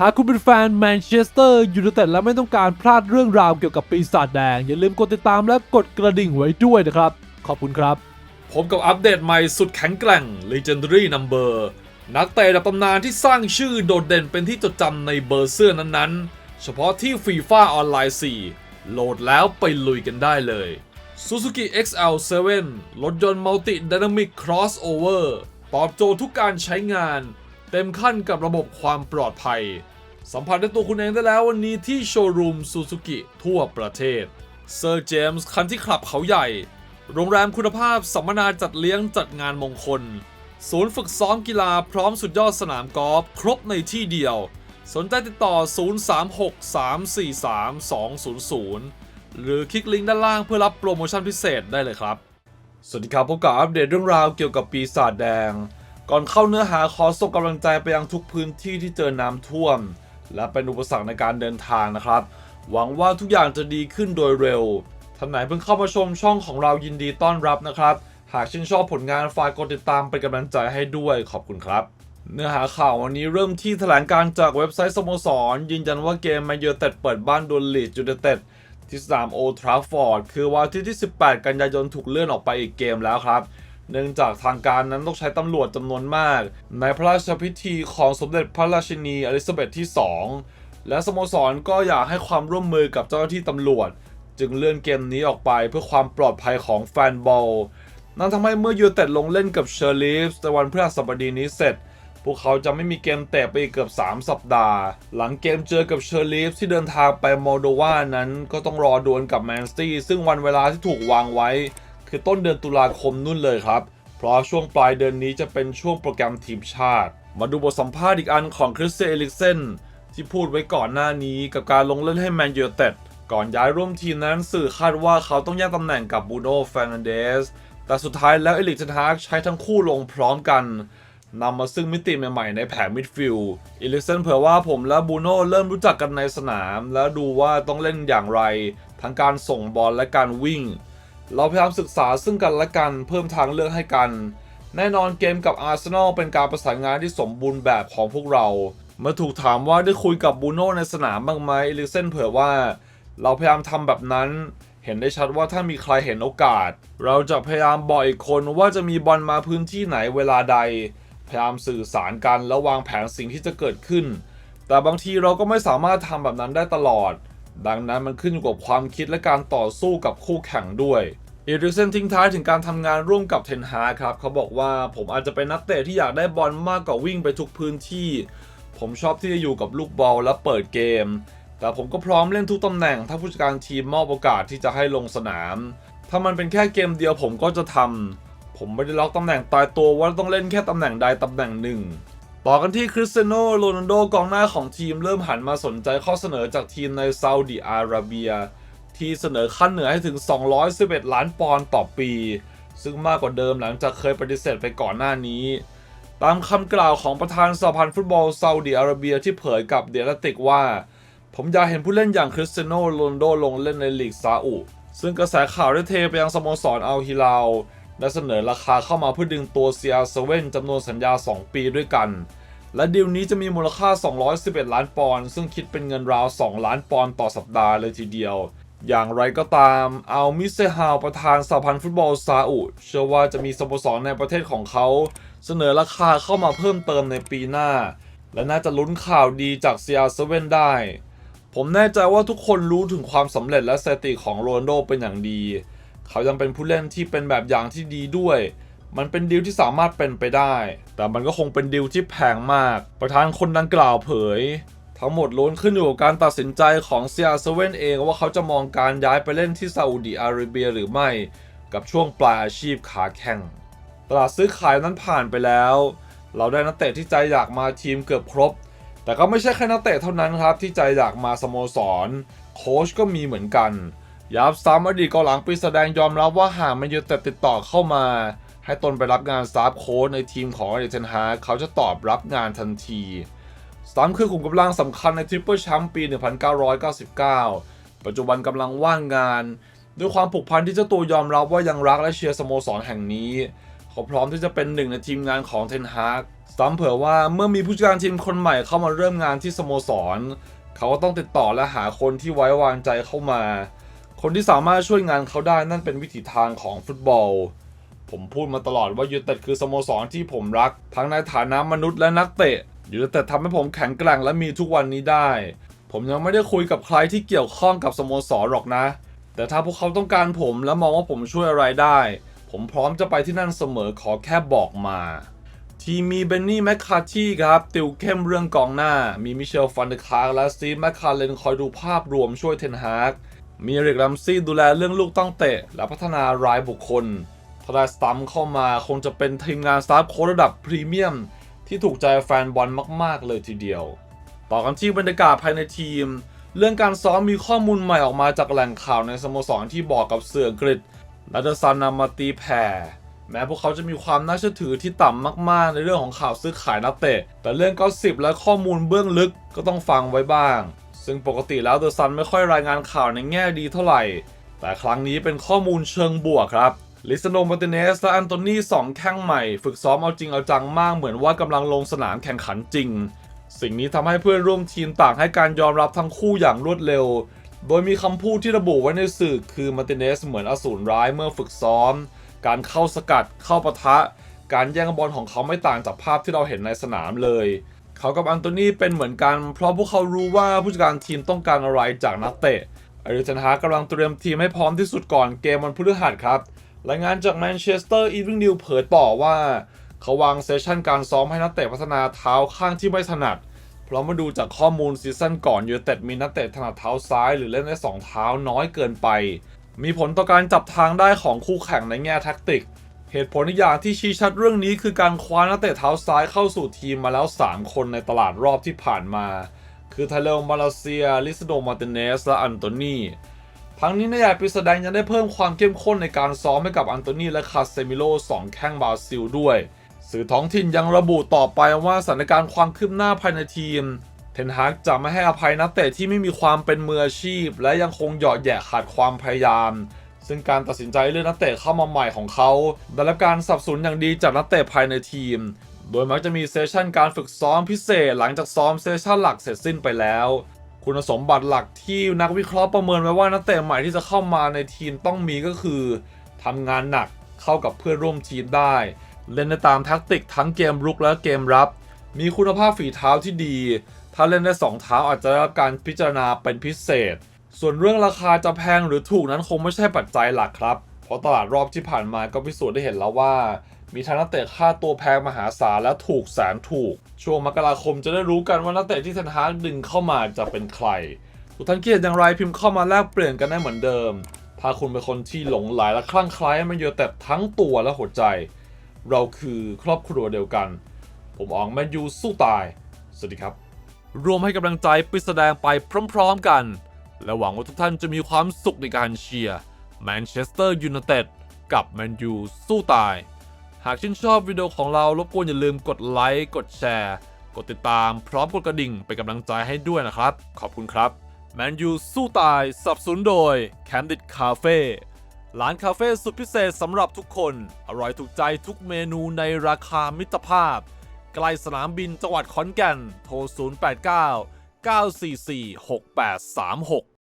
หากคุณเป็นแฟนแมนเชสเตอร์ยูไนเต็ดและไม่ต้องการพลาดเรื่องราวเกี่ยวกับปีศาจแดง อย่าลืมกดติดตามและกดกระดิ่งไว้ด้วยนะครับ ขอบคุณครับ ผมกับอัปเดตใหม่สุดแข็งแกร่ง Legendary Number นักเตะระดับตำนานที่สร้างชื่อโดดเด่นเป็นที่จดจำในเบอร์เสื้อนั้นๆ เฉพาะที่ FIFA ออนไลน์ 4 โหลดแล้วไปลุยกันได้เลย Suzuki XL7 รถยนต์ Multi Dynamic Crossover ตอบโจทย์ทุกการใช้งาน เต็มขั้นกับระบบความปลอดภัย สัมผัสด้วยตัวคุณเองได้แล้ววันนี้ที่โชว์รูมซูซูกิทั่วประเทศเซอร์เจมส์คันที่ขับเขาใหญ่ โรงแรมคุณภาพสัมมนาจัดเลี้ยงจัดงานมงคล ศูนย์ฝึกซ้อมกีฬาพร้อมสุดยอดสนามกอล์ฟครบในที่เดียว สนใจติดต่อ 0363432200 หรือคลิกลิงก์ด้านล่างเพื่อรับโปรโมชั่นพิเศษได้เลยครับ สวัสดีครับพบกับอัปเดตเรื่องราวเกี่ยวกับปีศาจแดง ก่อนเข้าเนื้อหาขอส่งกำลังใจไปยังทุกพื้นที่ที่เจอน้ำท่วม และเป็นอุปสรรคในการเดินทางนะครับ หวังว่าทุกอย่างจะดีขึ้นโดยเร็วท่านไหนเพิ่งเข้ามาชมช่องของเรายินดีต้อนรับนะครับ หากชื่นชอบผลงานฝากกดติดตามเป็นกำลังใจให้ด้วยขอบคุณครับ เนื้อหาข่าววันนี้เริ่มที่แถลงการจากเว็บไซต์สโมสร ยืนยันว่าเกมแมนยูไนเต็ดเปิดบ้านโดนลีดยูไนเต็ดที่สนามโอทราฟอร์ดคือวันที่ที่ 18 กันยายนถูกเลื่อนออกไปอีกเกมแล้วครับ เนื่องจากทางการนั้นต้องใช้ตำรวจจำนวนมาก ในพระราชพิธีของสมเด็จพระราชินีอลิซาเบธที่ 2 และสโมสรก็อยากให้ความร่วมมือกับเจ้าหน้าที่ตำรวจ จึงเลื่อนเกมนี้ออกไปเพื่อความปลอดภัยของแฟนบอลนั่นทำให้เมื่อยูเต็ดลงเล่นกับเชอร์ลีฟส์ในวันพฤหัสบดีนี้เสร็จ พวกเขาจะไม่มีเกมเตะไปอีกเกือบ 3 สัปดาห์ หลังเกมเจอกับเชอร์ลีฟส์ที่เดินทางไปโมลโดวานั้นก็ต้องรอดวลกับแมนซิตี้ซึ่งวันเวลาที่ถูกวางไว้ คือต้นเดือนตุลาคมนู่นเลยครับ เพราะช่วงปลายเดือนนี้จะเป็นช่วงโปรแกรมทีมชาติ มาดูบทสัมภาษณ์อีกอันของคริสเตียนเอลิกเซนที่พูดไว้ก่อนหน้านี้กับการลงเล่นให้แมนยูเต็ดก่อนย้ายร่วมทีมนั้นสื่อคาดว่าเขาต้องแย่งตำแหน่งกับบูโน่แฟร์นันเดสแต่สุดท้ายแล้วเอลิกเทนฮากใช้ทั้งคู่ลงพร้อมกันนำมาซึ่งมิติใหม่ๆในแผงมิดฟิลด์อิลิกเซนเผยว่าผมและบูโน่เริ่มรู้จักกันในสนาม แล้วดูว่าต้องเล่นอย่างไร ทั้งการส่งบอลและการวิ่ง เราพยายามศึกษาซึ่งกันและกันเพิ่มทางเลือกให้กัน แน่นอนเกมกับอาร์เซนอลเป็นการประสานงานที่สมบูรณ์แบบของพวกเรา เมื่อถูกถามว่าได้คุยกับบูโน่ในสนามบ้างไหมอิลิกเซนเผยว่า เราพยายามทำแบบนั้น เห็นได้ชัดว่าถ้ามีใครเห็นโอกาส เราจะพยายามบอกอีกคนว่าจะมีบอลมาพื้นที่ไหนเวลาใด พยายามสื่อสารกันแล้ววางแผนสิ่งที่จะเกิดขึ้น แต่บางทีเราก็ไม่สามารถทำแบบนั้นได้ตลอด ดังนั้นมันขึ้นอยู่กับความคิดและการต่อสู้กับคู่แข่งด้วยอีริกเซนทิ้งท้ายถึงการทำงานร่วมกับเทนฮาครับเขาบอกว่าผมอาจจะเป็นนักเตะที่อยากได้บอลมากกว่าวิ่งไปทุกพื้นที่ ผมชอบที่จะอยู่กับลูกบอลและเปิดเกม แต่ผมก็พร้อมเล่นทุกตำแหน่ง ถ้าผู้จัดการทีมมอบโอกาสที่จะให้ลงสนาม ถ้ามันเป็นแค่เกมเดียวผมก็จะทำผมไม่ได้ล็อกตำแหน่งตายตัวว่าต้องเล่นแค่ตำแหน่งใดตำแหน่งหนึ่ง ต่อกันที่คริสเตียโนโรนัลโดกองหน้าของทีมเริ่มหันมาสนใจข้อเสนอจากทีมในซาอุดิอาระเบีย ที่เสนอขั้นเหนือให้ถึง 211 ล้านปอนด์ต่อปี ซึ่งมากกว่าเดิมหลังจากเคยปฏิเสธไปก่อนหน้านี้ ตามคำกล่าวของประธานสหพันธ์ฟุตบอลซาอุดิอาระเบียที่เผยกับเดลติกว่า ผมอยากเห็นผู้เล่นอย่างคริสเตียโนโรนัลโดลงเล่นในลีกซาอุ ซึ่งกระแสข่าวได้เทไปยังสโมสรอัลฮิลาล ได้เสนอราคาเข้ามาเพื่อดึงตัวเซียเซเว่นจำนวนสัญญา 2 ปีด้วยกัน และดีลนี้จะมีมูลค่า 211 ล้านปอนด์ซึ่งคิดเป็นเงินราว 2 ล้านปอนด์ต่อสัปดาห์เลยทีเดียว อย่างไรก็ตาม อัลมิเซฮาวประธานสหพันธ์ฟุตบอลซาอุเชื่อว่าจะมีสโมสรในประเทศของเขา เสนอราคาเข้ามาเพิ่มเติมในปีหน้า และน่าจะลุ้นข่าวดีจากเซียเซเว่นได้ ผมแน่ใจว่าทุกคนรู้ถึงความสำเร็จและสถิติของโรนลโดเป็นอย่างดี เขายังเป็นผู้เล่นที่เป็นแบบอย่างที่ดีด้วย มันเป็นดีลที่สามารถเป็นไปได้ แต่มันก็คงเป็นดีลที่แพงมาก ประธานคนดังกล่าวเผย ทั้งหมดล้วนขึ้นอยู่กับการตัดสินใจของเซียเซเว่นเองว่าเขาจะมองการย้ายไปเล่นที่ซาอุดิอาระเบียหรือไม่ กับช่วงปลายอาชีพขาแข่ง ตลาดซื้อขายนั้นผ่านไปแล้ว เราได้นักเตะที่ใจอยากมาทีมเกือบครบ แต่ก็ไม่ใช่แค่นักเตะเท่านั้นครับที่ใจอยากมาสโมสร โค้ชก็มีเหมือนกัน ยับซ้ำอดีตกองหลังปีแสดงยอมรับว่าหากแมนยูแต่ติดต่อเข้ามา ให้ตนไปรับงานสตาฟโค้ชในทีมของเอเทนฮาร์เขาจะตอบรับงานทันทีสตาร์คือขุมกำลังสำคัญในทริปเปิลแชมป์ปี 1999 ปัจจุบันกำลังว่างงาน ด้วยความผูกพันที่เจ้าตัวยอมรับว่ายังรักและเชียร์สโมสรแห่งนี้ เขาพร้อมที่จะเป็นหนึ่งในทีมงานของเทนฮากซ้ำเผื่อว่าเมื่อมีผู้จัดการทีมคนใหม่เข้ามาเริ่มงานที่สโมสร เขาก็ต้องติดต่อและหาคนที่ไว้วางใจเข้ามา คนที่สามารถช่วยงานเขาได้นั่นเป็นวิถีทางของฟุตบอล ผมพูดมาตลอดว่ายูเต็ดคือสโมสรที่ผมรัก ทั้งในฐานะมนุษย์และนักเตะยูเต็ดทำให้ผมแข็งแกร่งและมีทุกวันนี้ได้ ผมยังไม่ได้คุยกับใครที่เกี่ยวข้องกับสโมสรหรอกนะ แต่ถ้าพวกเขาต้องการผมและมองว่าผมช่วยอะไรได้ ผมพร้อมจะไปที่นั่นเสมอขอแค่บอกมาทีมีเบนนี่แมคคาที่ครับ ติวเข้มเรื่องกองหน้า มีมิเชลฟันเดคาร์และสตีฟแมคคาเลนคอยดูภาพรวมช่วยเทนฮาก มีเริกลัมซี่ดูแลเรื่องลูกต้องเตะ และพัฒนารายบุคคลถ้าได้สตัมเข้ามาคงจะเป็นทีมงานสตาฟโค้ชระดับพรีเมียม ที่ถูกใจแฟนบอลมาก ๆ เลยทีเดียว ต่อกันที่บรรยากาศภายในทีม เรื่องการซ้อมมีข้อมูลใหม่ออกมาจากแหล่งข่าวในสโมสรที่บอกกับเสื่ออังกฤษและเดอะซันนำมาตีแผ่แม้พวกเขาจะมีความน่าเชื่อถือที่ต่ำมาก ๆ ในเรื่องของข่าวซื้อขายนักเตะ แต่เรื่องก็สิบและข้อมูลเบื้องลึกก็ต้องฟังไว้บ้าง ซึ่งปกติแล้วเดอะซันไม่ค่อยรายงานข่าวในแง่ดีเท่าไหร่ แต่ครั้งนี้เป็นข้อมูลเชิงบวกครับลิซาโนมาร์ติเนสและอันโตนีสองแข้งใหม่ ฝึกซ้อมเอาจริงเอาจังมากเหมือนว่ากำลังลงสนามแข่งขันจริง สิ่งนี้ทำให้เพื่อนร่วมทีมต่างให้การยอมรับทั้งคู่อย่างรวดเร็ว โดยมีคำพูดที่ระบุไว้ในสื่อคือมาร์ติเนสเหมือนอสูรร้ายเมื่อฝึกซ้อม การเข้าสกัดเข้าปะทะ การแย่งบอลของเขาไม่ต่างจากภาพที่เราเห็นในสนามเลย เขากับอันโตนีเป็นเหมือนกัน เพราะพวกเขารู้ว่าผู้จัดการทีมต้องการอะไรจากนักเตะอริเทนฮากำลังเตรียมทีมให้พร้อมที่สุดก่อนเกมวันพฤหัสครับรายงานจากแมนเชสเตอร์อีวิงนิวเผยต่อว่า เขาวางเซสชั่นการซ้อมให้นักเตะพัฒนาเท้าข้างที่ไม่ถนัด เพราะมาดูจากข้อมูลซีซั่นก่อนยูเต็ดมีนักเตะถนัดเท้าซ้ายหรือเล่นได้สองเท้าน้อยเกินไป มีผลต่อการจับทางได้ของคู่แข่งในแง่แท็กติก เหตุผลอีกอย่างที่ชี้ชัดเรื่องนี้คือการคว้านักเตะเท้าซ้ายเข้าสู่ทีมมาแล้ว 3 คนในตลาดรอบที่ผ่านมา คือไทเลลมาเลเซีย ลิซโดมาร์ติเนส และอันโตนีทั้งนี้นายใหญ่ปีแสดงยังได้เพิ่มความเข้มข้นในการซ้อมให้กับอันโตนีและคาเซมิโลสองแข้งบราซิลด้วย สื่อท้องถิ่นยังระบุต่อไปว่าสถานการณ์ความคืบหน้าภายในทีม เทนฮากจะไม่ให้อภัยนักเตะที่ไม่มีความเป็นมืออาชีพ และยังคงเหยาะแยะขาดความพยายาม ซึ่งการตัดสินใจเลือกนักเตะเข้ามาใหม่ของเขาได้รับการสนับสนุนอย่างดีจากนักเตะภายในทีม โดยมักจะมีเซสชั่นการฝึกซ้อมพิเศษหลังจากซ้อมเซสชั่นหลักเสร็จสิ้นไปแล้ว คุณสมบัติหลักที่นักวิเคราะห์ประเมินไว้ว่านักเตะใหม่ที่จะเข้ามาในทีมต้องมีก็คือทำงานหนักเข้ากับเพื่อนร่วมทีมได้ เล่นได้ตามแท็กติกทั้งเกมรุกและเกมรับ มีคุณภาพฝีเท้าที่ดี ถ้าเล่นได้สองเท้าอาจจะได้รับการพิจารณาเป็นพิเศษ ส่วนเรื่องราคาจะแพงหรือถูกนั้นคงไม่ใช่ปัจจัยหลักครับ เพราะตลาดรอบที่ผ่านมาก็พิสูจน์ได้เห็นแล้วว่า มีทั้งนักเตะค่าตัวแพงมหาศาลและถูกแสนถูก ช่วงมกราคมจะได้รู้กันว่านักเตะที่เทนฮากดึงเข้ามาจะเป็นใคร ทุกท่านคิดเห็นอย่างไรพิมพ์เข้ามาแลกเปลี่ยนกันได้เหมือนเดิม ถ้าคุณเป็นคนที่หลงไหลและคลั่งไคล้แมันยูแต่ทั้งตัวและหัวใจ เราคือครอบครัวเดียวกัน ผมอองแมนยูสู้ตาย สวัสดีครับ รวมให้กำลังใจปิดแสดงไปพร้อม ๆ กัน และหวังว่าทุกท่านจะมีความสุขในการเชียร์แมนเชสเตอร์ยูไนเต็ดกับแมนยูสู้ตาย หากชื่นชอบวิดีโอของเรารบกวนอย่าลืมกดไลค์ กดแชร์ กดติดตามพร้อมกดกระดิ่งเป็นกำลังใจให้ด้วยนะครับ ขอบคุณครับแมนยูสู้ตายสับสนุนโดย Candid Cafe ร้านคาเฟ่สุดพิเศษสำหรับทุกคน อร่อยถูกใจทุกเมนูในราคามิตรภาพ ใกล้สนามบินจังหวัดขอนแก่น โทร 089 944 6836